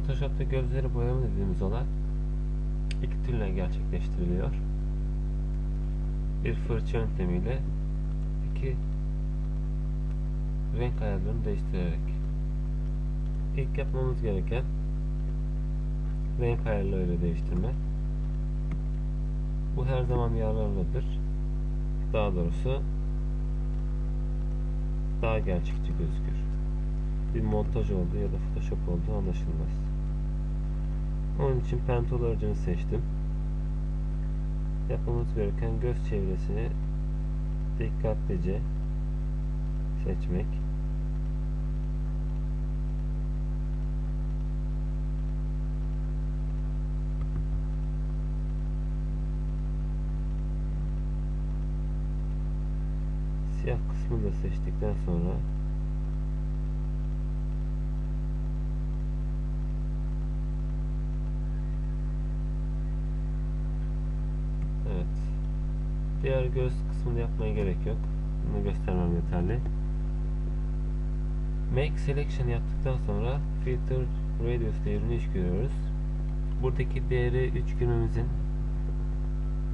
Photoshop'ta gözleri boyama dediğimiz olay iki türle gerçekleştiriliyor. Bir fırça yöntemiyle iki renk ayarlarını değiştirerek. İlk yapmamız gereken renk ayarlarıyla değiştirme. Bu her zaman yararlıdır. Daha doğrusu daha gerçekçi gözükür. Bir montaj oldu ya da photoshop olduğu anlaşılmaz. Onun için pentol aracını seçtim. Yapmamız gereken göz çevresini dikkatlice seçmek. Siyah kısmını da seçtikten sonra Evet. Diğer göz kısmını yapmaya gerek yok. Bunu göstermem yeterli. Make selection yaptıktan sonra filter radius değerini iş görüyoruz. Buradaki değeri üçgenimizin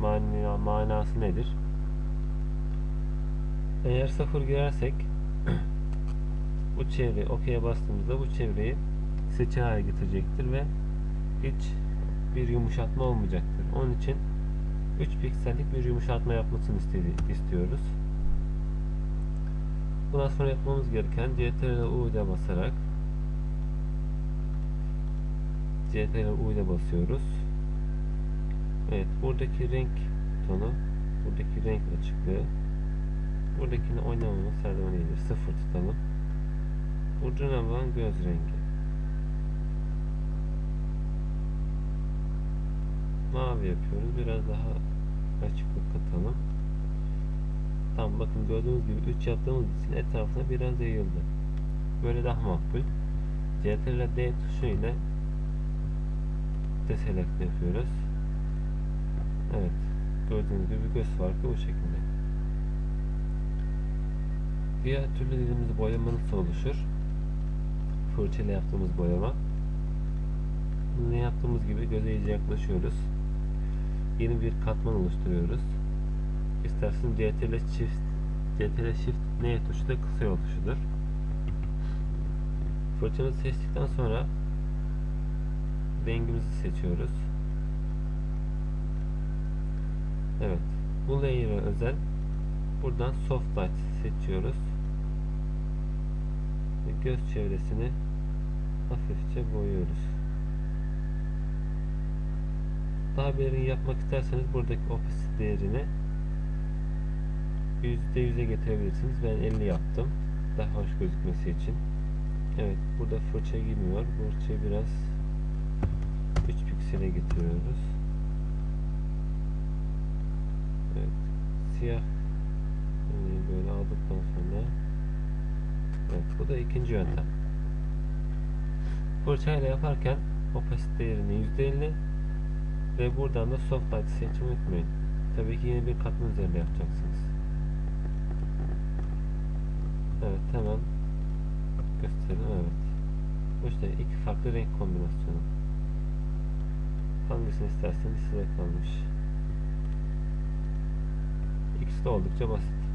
mana, manası nedir? Eğer sıfır girersek bu çevre OK'ye bastığımızda bu çevreyi seçili hale getirecektir ve hiç bir yumuşatma olmayacaktır. Onun için 3 piksellik bir yumuşatma yapmasını istedi, istiyoruz. Bundan sonra yapmamız gereken CTRL U'ya basarak CTRL U'ya basıyoruz. Evet, buradaki renk tonu, buradaki renk açıklığı buradakini oynamamız her zaman iyidir. Sıfır tutalım. Önemli olan göz rengi. Mavi yapıyoruz. Biraz daha açıklık katalım. Tam bakın gördüğünüz gibi 3 yaptığımız için etrafına biraz yayıldı. Böyle daha makbul. CTRL D tuşu ile deselect yapıyoruz. Evet. Gördüğünüz gibi göz farkı bu şekilde. Diğer türlü dediğimiz boyama nasıl oluşur? Fırçayla yaptığımız boyama. Bunu yaptığımız gibi göze iyice yaklaşıyoruz. Yeni bir katman oluşturuyoruz. İsterseniz CTRL Shift CTRL Shift N tuşu da kısa yol tuşudur. Fırçamızı seçtikten sonra rengimizi seçiyoruz. Evet. Bu layer'a özel buradan soft light seçiyoruz. Ve göz çevresini hafifçe boyuyoruz. Daha bir yapmak isterseniz buradaki opacity değerini %100'e getirebilirsiniz. Ben 50 yaptım. Daha hoş gözükmesi için. Evet. Burada fırça girmiyor. Fırçayı biraz 3 piksele getiriyoruz. Evet. Siyah yani böyle aldıktan sonra Evet. Bu da ikinci yöntem. Fırçayla yaparken opacity değerini %50 ve buradan da soft light seçmeyi unutmayın. Tabii ki yeni bir katman üzerinde yapacaksınız. Evet hemen gösterelim evet. Bu işte iki farklı renk kombinasyonu. Hangisini isterseniz size kalmış. İkisi de oldukça basit.